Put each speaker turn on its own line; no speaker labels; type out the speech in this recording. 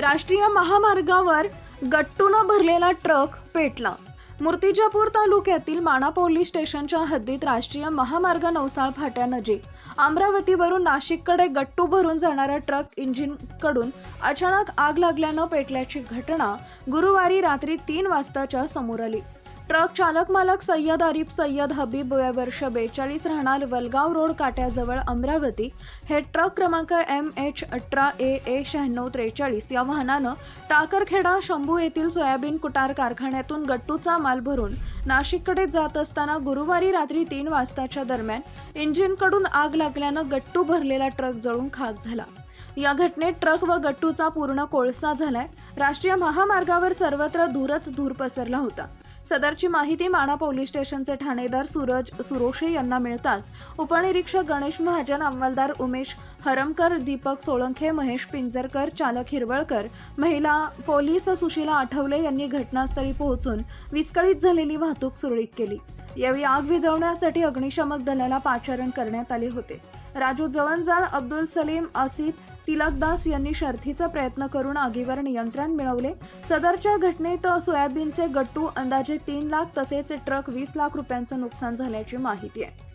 राष्ट्रीय महामार्गावर गट्टूनं भरलेला ट्रक पेटला. मूर्तिजापूर तालुक्यातील माणा पोलीस स्टेशनच्या हद्दीत राष्ट्रीय महामार्ग नवसाळ फाट्यानजीक अमरावतीवरून नाशिककडे गट्टू भरून जाणाऱ्या ट्रक इंजिनकडून अचानक आग लागल्यानं पेटल्याची घटना गुरुवारी रात्री तीन वाजताच्या समोर आली. ट्रक चालक मालक सय्यद आरिफ सय्यद हबीब वय वर्ष बेचाळीस राहणार वलगाव रोड काट्याजवळ अमरावती. हे ट्रक क्रमांक एम एच अठरा ए ए शहाण्णव त्रेचाळीस या वाहनानं टाकरखेडा शंभू येथील सोयाबीन कुटार कारखान्यातून गट्टूचा माल भरून नाशिककडे जात असताना गुरुवारी रात्री तीन वाजताच्या दरम्यान इंजिनकडून आग लागल्यानं गट्टू भरलेला ट्रक जळून खाक झाला. या घटनेत ट्रक व गट्टूचा पूर्ण कोळसा झालाय. राष्ट्रीय महामार्गावर सर्वत्र धूरच धूर पसरला होता. सदरची माहिती माणा पोलीस स्टेशनचे ठाणेदार सूरज सुरोशे यांना मिळताच उपनिरीक्षक गणेश महाजन अंमलदार उमेश हरमकर दीपक सोळंखे महेश पिंजरकर चालक हिरवळकर महिला पोलीस सुशीला आठवले यांनी घटनास्थळी पोहोचून विस्कळीत झालेली वाहतूक सुरळीत केली. यावेळी आग विझवण्यासाठी अग्निशमक दलाला पाचारण करण्यात आले होते. राजू जवनजाळ अब्दुल सलीम आसिफ तिलकदास यांनी शर्थीचा प्रयत्न करून आगीवर नियंत्रण मिळवले. सदरच्या घटनेत सोयाबीनचे गट्टू अंदाजे तीन लाख तसेच ट्रक वीस लाख रुपयांचं नुकसान झाल्याची माहिती आहे.